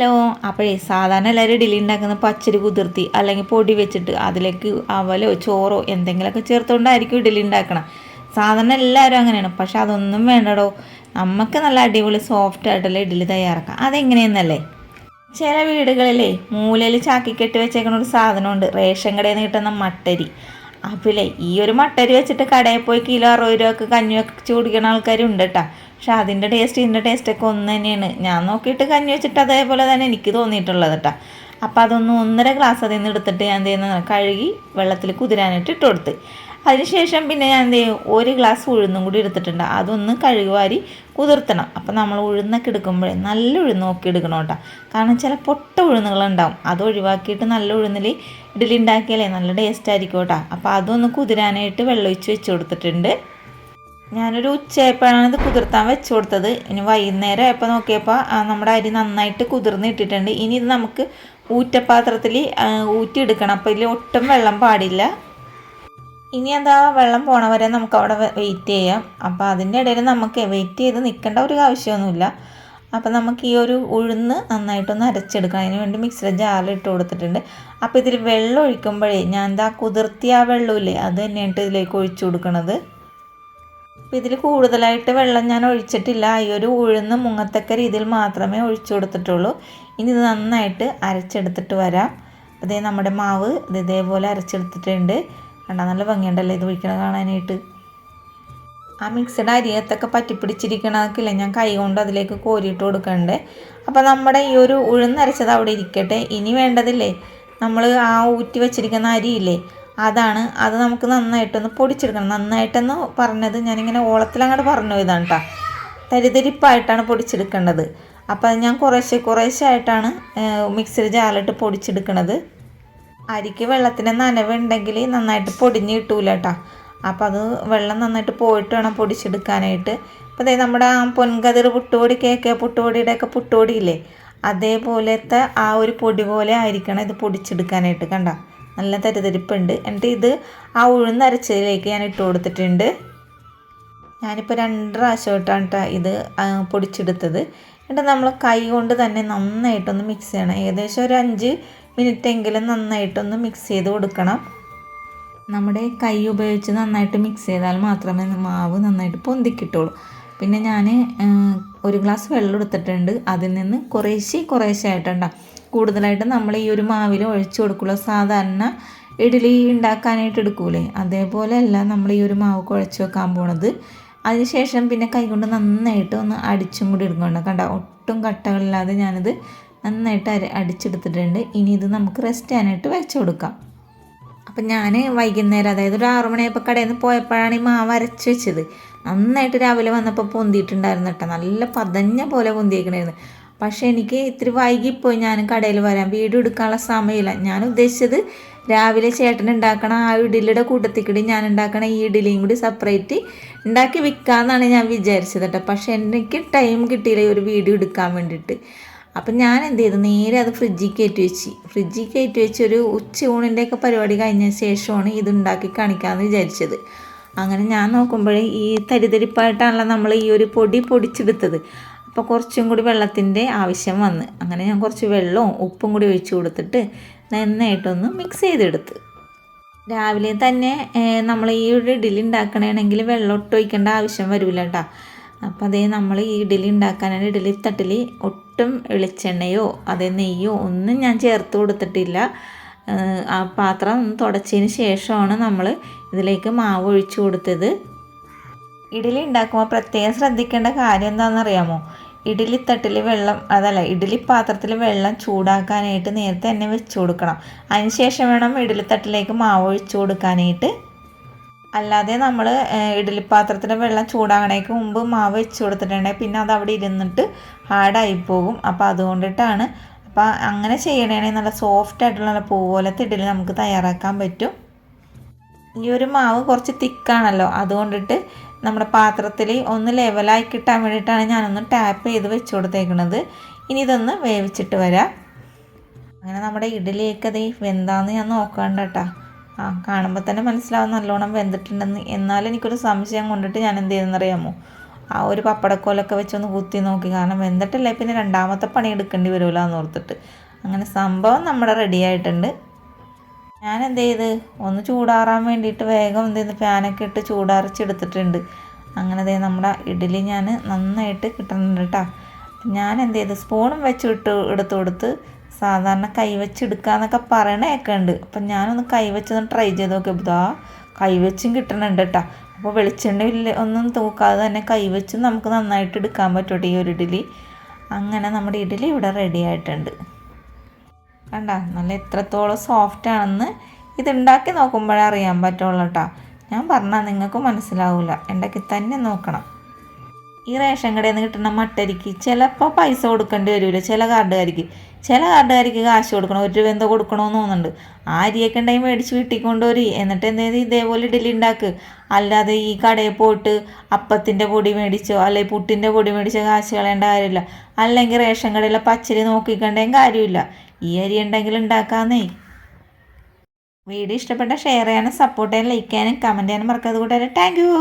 Hello അപ്പോഴേ സാധാരണ എല്ലാവരും ഇഡലി ഉണ്ടാക്കുന്ന പച്ചരി കുതിർത്തി അല്ലെങ്കിൽ പൊടി വെച്ചിട്ട് അതിലേക്ക് അവലോ ചോറോ എന്തെങ്കിലുമൊക്കെ ചേർത്തുകൊണ്ടായിരിക്കും ഇഡലി ഉണ്ടാക്കണം. സാധാരണ എല്ലാവരും അങ്ങനെയാണ്. പക്ഷെ അതൊന്നും വേണ്ടടോ. നമുക്ക് നല്ല അടിപൊളി സോഫ്റ്റ് ആയിട്ടുള്ള ഇഡലി തയ്യാറാക്കാം. അതെങ്ങനെയെന്നല്ലേ? ചില വീടുകളിലേ മൂലയിൽ ചാക്കി കെട്ടി വെച്ചേക്കുന്ന ഒരു സാധനമുണ്ട്. റേഷൻ കടയിൽ നിന്ന് കിട്ടുന്ന മട്ടരി. അപ്പില്ലേ ഈ ഒരു മട്ടരി വെച്ചിട്ട് കടയിൽ പോയി കിലോ അറുപത് രൂപക്ക് കഞ്ഞി വെച്ച് കുടിക്കുന്ന ആൾക്കാരുണ്ട് കേട്ടോ പക്ഷെ അതിന്റെ ടേസ്റ്റ് ഇതിന്റെ ടേസ്റ്റൊക്കെ ഒന്ന് തന്നെയാണ്. ഞാൻ നോക്കിയിട്ട് കഞ്ഞി വെച്ചിട്ട് അതേപോലെ തന്നെ എനിക്ക് തോന്നിയിട്ടുള്ളത് കേട്ടോ അപ്പോൾ അതൊന്ന് ഒന്നര ഗ്ലാസ് അതിൽ നിന്ന് എടുത്തിട്ട് ഞാൻ എന്ത് ചെയ്യുന്ന? കഴുകി വെള്ളത്തിൽ കുതിരാനായിട്ട് ഇട്ട് കൊടുത്ത്. അതിനുശേഷം പിന്നെ ഞാൻ എന്ത് ചെയ്യും? ഒരു ഗ്ലാസ് ഉഴുന്നും കൂടി എടുത്തിട്ടുണ്ട്. അതൊന്ന് കഴുകുവാരി കുതിർത്തണം. അപ്പം നമ്മൾ ഉഴുന്നൊക്കെ എടുക്കുമ്പോഴേ നല്ല ഉഴുന്ന് നോക്കി എടുക്കണം കേട്ടോ. കാരണം ചില പൊട്ട ഉഴുന്നുകളുണ്ടാവും. അത് ഒഴിവാക്കിയിട്ട് നല്ല ഉഴുന്നിൽ ഇഡലി ഉണ്ടാക്കിയാലേ നല്ല ടേസ്റ്റ് ആയിരിക്കും കേട്ടോ. അപ്പോൾ അതൊന്ന് കുതിരാനായിട്ട് വെള്ളമൊഴിച്ച് വെച്ച് കൊടുത്തിട്ടുണ്ട്. ഞാനൊരു ഉച്ചയായപ്പോഴാണ് ഇത് കുതിർത്താൻ വെച്ച് കൊടുത്തത്. ഇനി വൈകുന്നേരം ആയപ്പോൾ നോക്കിയപ്പോൾ നമ്മുടെ അരി നന്നായിട്ട് കുതിർന്ന് ഇട്ടിട്ടുണ്ട്. ഇനി ഇത് നമുക്ക് ഊറ്റപ്പാത്രത്തിൽ ഊറ്റിയെടുക്കണം. അപ്പോൾ ഇതിൽ ഒട്ടും വെള്ളം പാടില്ല. ഇനി എന്താ വെള്ളം പോണ വരെ നമുക്ക് അവിടെ വെയിറ്റ് ചെയ്യാം. അപ്പോൾ അതിന്റെ ഇടയിൽ നമുക്ക് വെയിറ്റ് ചെയ്ത് നിൽക്കേണ്ട ഒരു ആവശ്യമൊന്നുമില്ല. അപ്പോൾ നമുക്ക് ഈ ഒരു ഉഴുന്ന് നന്നായിട്ടൊന്ന് അരച്ചെടുക്കണം. അതിന് വേണ്ടി മിക്സിയുടെ ജാറിൽ ഇട്ട് കൊടുത്തിട്ടുണ്ട്. അപ്പോൾ ഇതിൽ വെള്ളം ഒഴിക്കുമ്പോഴേ ഞാൻ എന്താ കുതിർത്തിയ ആ വെള്ളമില്ലേ അത് തന്നെയായിട്ട് ഇതിലേക്ക് ഒഴിച്ചു കൊടുക്കണത്. അപ്പോൾ ഇതിൽ കൂടുതലായിട്ട് വെള്ളം ഞാൻ ഒഴിച്ചിട്ടില്ല. ഈ ഒരു ഉഴുന്ന് മുങ്ങത്തക്ക രീതിയിൽ മാത്രമേ ഒഴിച്ചു കൊടുത്തിട്ടുള്ളൂ. ഇനി ഇത് നന്നായിട്ട് അരച്ചെടുത്തിട്ട് വരാം. അതേ നമ്മുടെ മാവ് ഇത് ഇതേപോലെ അരച്ചെടുത്തിട്ടുണ്ട്. കണ്ടാൽ നല്ല ഭംഗിയുണ്ടല്ലോ ഇത് ഒഴിക്കണ കാണാനായിട്ട്? ആ മിക്സഡ് അരിയത്തൊക്കെ പറ്റിപ്പിടിച്ചിരിക്കണതൊക്കെ ഞാൻ കൈ കൊണ്ട് അതിലേക്ക് കോരിയിട്ട് കൊടുക്കണ്ടേ അപ്പോൾ നമ്മുടെ ഈ ഒരു ഉഴുന്നരച്ചത് അവിടെ ഇരിക്കട്ടെ. ഇനി വേണ്ടതില്ലേ? നമ്മൾ ആ ഊറ്റി വെച്ചിരിക്കുന്ന അരിയില്ലേ? അതാണ്. അത് നമുക്ക് നന്നായിട്ടൊന്ന് പൊടിച്ചെടുക്കണം. നന്നായിട്ടെന്ന് പറഞ്ഞത് ഞാനിങ്ങനെ ഓളത്തിലങ്ങോട്ട് പറഞ്ഞു ഇതാണ് കേട്ടോ തരിതരിപ്പായിട്ടാണ് പൊടിച്ചെടുക്കേണ്ടത് അപ്പോൾ ഞാൻ കുറേശ്ശെ കുറേശ്ശെ ആയിട്ടാണ് മിക്സിയിൽ ജാലിട്ട് പൊടിച്ചെടുക്കണത്. അരിക്ക് വെള്ളത്തിന് നനവുണ്ടെങ്കിൽ നന്നായിട്ട് പൊടിഞ്ഞ് കിട്ടൂല കേട്ടോ അപ്പോൾ അത് വെള്ളം നന്നായിട്ട് പോയിട്ട് വേണം പൊടിച്ചെടുക്കാനായിട്ട്. അപ്പോൾ അതായത് നമ്മുടെ ആ പൊൻകതിർ പുട്ടുപൊടി കേക്ക് പുട്ടുപൊടിയുടെ ഒക്കെ പുട്ടുപൊടിയില്ലേ അതേപോലത്തെ ആ ഒരു പൊടി പോലെ ആയിരിക്കണം ഇത് പൊടിച്ചെടുക്കാനായിട്ട് കണ്ട. നല്ല തരിതരിപ്പുണ്ട്. എന്നിട്ട് ഇത് ആ ഉഴുന്നരച്ചതിലേക്ക് ഞാൻ ഇട്ട് കൊടുത്തിട്ടുണ്ട്. ഞാനിപ്പോൾ രണ്ട് പ്രാവശ്യമായിട്ടാണ് കേട്ടോ ഇത് പൊടിച്ചെടുത്തത്. എന്നിട്ട് നമ്മൾ കൈ കൊണ്ട് തന്നെ നന്നായിട്ടൊന്ന് മിക്സ് ചെയ്യണം. ഏകദേശം ഒരു അഞ്ച് മിനിറ്റ് എങ്കിലും നന്നായിട്ടൊന്ന് മിക്സ് ചെയ്ത് കൊടുക്കണം. നമ്മുടെ കൈ ഉപയോഗിച്ച് നന്നായിട്ട് മിക്സ് ചെയ്താൽ മാത്രമേ മാവ് നന്നായിട്ട് പൊന്തിക്കിട്ടുള്ളൂ. പിന്നെ ഞാൻ ഒരു ഗ്ലാസ് വെള്ളം എടുത്തിട്ടുണ്ട്. അതിൽ നിന്ന് കുറേശ്ശെ കുറേശ്ശെ ആയിട്ടുണ്ടാകും കൂടുതലായിട്ട് നമ്മൾ ഈ ഒരു മാവിൽ ഒഴിച്ചു കൊടുക്കുള്ളൂ സാധാരണ ഇഡ്ഡലി ഉണ്ടാക്കാനായിട്ട് എടുക്കൂലേ? അതേപോലെയല്ല നമ്മൾ ഈ ഒരു മാവ് കുഴച്ച് വെക്കാൻ പോണത്. അതിനുശേഷം പിന്നെ കൈകൊണ്ട് നന്നായിട്ട് ഒന്ന് അടിച്ചും കൂടി എടുക്കണം കണ്ട ഒട്ടും കട്ടകളില്ലാതെ ഞാനിത് നന്നായിട്ട് അര അടിച്ചെടുത്തിട്ടുണ്ട്. ഇനി ഇത് നമുക്ക് റെസ്റ്റ് ചെയ്യാനായിട്ട് വെച്ച് കൊടുക്കാം. അപ്പം ഞാൻ വൈകുന്നേരം അതായത് ഒരു ആറു മണിയായപ്പോൾ കടയിൽ നിന്ന് പോയപ്പോഴാണ് ഈ മാവ് അരച്ച് വെച്ചത്. നന്നായിട്ട് രാവിലെ വന്നപ്പോൾ പൊന്തിയിട്ടുണ്ടായിരുന്നു കേട്ടോ. നല്ല പതഞ്ഞ പോലെ പൊന്തിയേക്കണായിരുന്നു. പക്ഷേ എനിക്ക് ഇത്തിരി വൈകിപ്പോയി ഞാൻ കടയിൽ വരാം വീട് എടുക്കാനുള്ള സമയമില്ല. ഞാൻ ഉദ്ദേശിച്ചത് രാവിലെ ചേട്ടൻ ഉണ്ടാക്കണ ആ ഇഡലിയുടെ കൂട്ടത്തിക്കിടി കൂടി ഞാൻ ഉണ്ടാക്കണ ഈ ഇഡലിയും കൂടി സെപ്പറേറ്റ് ഉണ്ടാക്കി വിൽക്കാമെന്നാണ് ഞാൻ വിചാരിച്ചത് കേട്ടോ. പക്ഷേ എനിക്ക് ടൈം കിട്ടിയില്ല ഒരു വീഡിയോ എടുക്കാൻ വേണ്ടിയിട്ട്. അപ്പം ഞാൻ എന്ത് ചെയ്തു നേരെ അത് ഫ്രിഡ്ജിൽ കയറ്റി വെച്ച്. ഫ്രിഡ്ജിൽ കയറ്റി വെച്ച് ഒരു ഉച്ചയൂണിന്റെയൊക്കെ പരിപാടി കഴിഞ്ഞ ശേഷമാണ് ഇത് ഉണ്ടാക്കി കാണിക്കാമെന്ന് വിചാരിച്ചത്. അങ്ങനെ ഞാൻ നോക്കുമ്പോഴേ ഈ തരിതരിപ്പായിട്ടാണല്ലോ നമ്മൾ ഈ ഒരു പൊടി പൊടിച്ചെടുത്തത്. അപ്പോൾ കുറച്ചും കൂടി വെള്ളത്തിന്റെ ആവശ്യം വന്ന്. അങ്ങനെ ഞാൻ കുറച്ച് വെള്ളവും ഉപ്പും കൂടി ഒഴിച്ചു കൊടുത്തിട്ട് നന്നായിട്ടൊന്ന് മിക്സ് ചെയ്തെടുത്ത്. രാവിലെ തന്നെ നമ്മൾ ഈ ഒരു ഇഡലി ഉണ്ടാക്കണമെങ്കിൽ വെള്ളം ഒട്ടൊഴിക്കേണ്ട ആവശ്യം വരില്ല കേട്ടോ. അപ്പോൾ അതേ നമ്മൾ ഈ ഇഡലി ഉണ്ടാക്കാനായിട്ട് ഇഡലി തട്ടിൽ ഒട്ടും വെളിച്ചെണ്ണയോ അതേ നെയ്യോ ഒന്നും ഞാൻ ചേർത്ത് കൊടുത്തിട്ടില്ല. ആ പാത്രം ഒന്ന് തുടച്ചതിന് ശേഷമാണ് നമ്മൾ ഇതിലേക്ക് മാവ് ഒഴിച്ചു കൊടുത്തത്. ഇഡലി ഉണ്ടാക്കുമ്പോൾ പ്രത്യേകം ശ്രദ്ധിക്കേണ്ട കാര്യം എന്താണെന്നറിയാമോ? ഇഡലി തട്ടിൽ വെള്ളം അതല്ല ഇഡലി പാത്രത്തിൽ വെള്ളം ചൂടാക്കാനായിട്ട് നേരത്തെ തന്നെ വെച്ച് കൊടുക്കണം. അതിന് ശേഷം വേണം ഇഡലി തട്ടിലേക്ക് മാവ് ഒഴിച്ചു കൊടുക്കാനായിട്ട്. അല്ലാതെ നമ്മൾ ഇഡലി പാത്രത്തിൽ വെള്ളം ചൂടാകണേക്ക് മുമ്പ് മാവ് വെച്ച് കൊടുത്തിട്ടുണ്ടെങ്കിൽ പിന്നെ അത് അവിടെ ഇരുന്നിട്ട് ഹാർഡായി പോകും. അപ്പോൾ അതുകൊണ്ടിട്ടാണ്. അപ്പോൾ അങ്ങനെ ചെയ്യണേ നല്ല സോഫ്റ്റ് ആയിട്ടുള്ള നല്ല പൂ പോലത്തെ ഇഡലി നമുക്ക് തയ്യാറാക്കാൻ പറ്റും. ഈ ഒരു മാവ് കുറച്ച് തിക്കാണല്ലോ. അതുകൊണ്ടിട്ട് നമ്മുടെ പാത്രത്തിൽ ഒന്ന് ലെവലായി കിട്ടാൻ വേണ്ടിയിട്ടാണ് ഞാനൊന്ന് ടാപ്പ് ചെയ്ത് വെച്ച് കൊടുത്തേക്കുന്നത് ഇനി ഇതൊന്ന് വേവിച്ചിട്ട് വരാം. അങ്ങനെ നമ്മുടെ ഇഡലിയൊക്കെ അത് വെന്താന്ന് ഞാൻ നോക്കണ്ട കേട്ടോ ആ കാണുമ്പോൾ തന്നെ മനസ്സിലാവും നല്ലോണം വെന്തിട്ടുണ്ടെന്ന്. എന്നാലും എനിക്കൊരു സംശയം കൊണ്ടിട്ട് ഞാൻ എന്ത് ചെയ്തെന്നറിയാമോ ആ ഒരു പപ്പടക്കോലൊക്കെ വെച്ചൊന്ന് കുത്തി നോക്കി. കാരണം വെന്തിട്ടല്ലേ പിന്നെ രണ്ടാമത്തെ പണി എടുക്കേണ്ടി വരുമല്ലോ എന്ന് ഓർത്തിട്ട്. അങ്ങനെ സംഭവം നമ്മുടെ റെഡി ആയിട്ടുണ്ട്. ഞാൻ എന്ത് ചെയ്ത്? ഒന്ന് ചൂടാറാൻ വേണ്ടിയിട്ട് വേഗം എന്ത് ചെയ്ത്? ഫാനൊക്കെ ഇട്ട് ചൂടാറിച്ചെടുത്തിട്ടുണ്ട്. അങ്ങനെ ദേ നമ്മുടെ ഇഡ്ഡലി ഞാൻ നന്നായിട്ട് കിട്ടുന്നുണ്ട് കേട്ടോ ഞാൻ എന്ത് ചെയ്ത്? സ്പൂണും വെച്ച് ഇട്ട് എടുത്ത് കൊടുത്ത് സാധാരണ കൈവച്ചെടുക്കാന്നൊക്കെ പറയണയൊക്കെ ഉണ്ട് അപ്പം ഞാനൊന്ന് കൈവച്ചൊന്ന് ട്രൈ ചെയ്ത് നോക്കിയപ്പോൾ ഇതാ കൈവച്ചും കിട്ടണുണ്ട് കേട്ടോ അപ്പോൾ വെളിച്ചെണ്ണ ഇല്ല ഒന്നും തൂക്കാതെ തന്നെ കൈവച്ചും നമുക്ക് നന്നായിട്ട് എടുക്കാൻ പറ്റും ഈ ഒരു ഇഡ്ഡലി. അങ്ങനെ നമ്മുടെ ഇഡ്ഡലി ഇവിടെ റെഡി ആയിട്ടുണ്ട്. കണ്ട നല്ല എത്രത്തോളം സോഫ്റ്റ് ആണെന്ന് ഇതുണ്ടാക്കി നോക്കുമ്പോഴേ അറിയാൻ പറ്റുള്ളൂ കേട്ടോ ഞാൻ പറഞ്ഞാൽ നിങ്ങൾക്ക് മനസ്സിലാവില്ല ഉണ്ടാക്കി തന്നെ നോക്കണം. ഈ റേഷൻ കടയിൽ നിന്ന് കിട്ടുന്ന മട്ടരിക്ക് ചിലപ്പോൾ പൈസ കൊടുക്കേണ്ടി വരില്ല ചില കാർഡുകാർക്ക് ചില കാർഡുകാർക്ക് കാശ് കൊടുക്കണം ഒരു രൂപ എന്തോ കൊടുക്കണമെന്ന് തോന്നുന്നുണ്ട്. ആ അരിയൊക്കെ ഉണ്ടെങ്കിൽ മേടിച്ച് വീട്ടിൽ കൊണ്ടുവരി എന്നിട്ട് എന്തേലും ഇതേപോലെ ഇഡലി ഉണ്ടാക്ക്. അല്ലാതെ ഈ കടയിൽ പോയിട്ട് അപ്പത്തിന്റെ പൊടി മേടിച്ചോ അല്ലെങ്കിൽ പുട്ടിന്റെ പൊടി മേടിച്ചോ കാശ് കളയേണ്ട കാര്യമില്ല. അല്ലെങ്കിൽ റേഷൻ കടയിലെ പച്ചരി നോക്കിക്കണ്ടേയും കാര്യമില്ല. ഈ അരി ഉണ്ടെങ്കിൽ ഉണ്ടാക്കാന്നേ. വീഡിയോ ഇഷ്ടപ്പെട്ട ഷെയർ ചെയ്യാനും സപ്പോർട്ട് ചെയ്യാനും ലൈക്ക് ചെയ്യാനും കമന്റ് ചെയ്യാനും മറക്കാതെ കൂട്ടുകാരെ. Thank you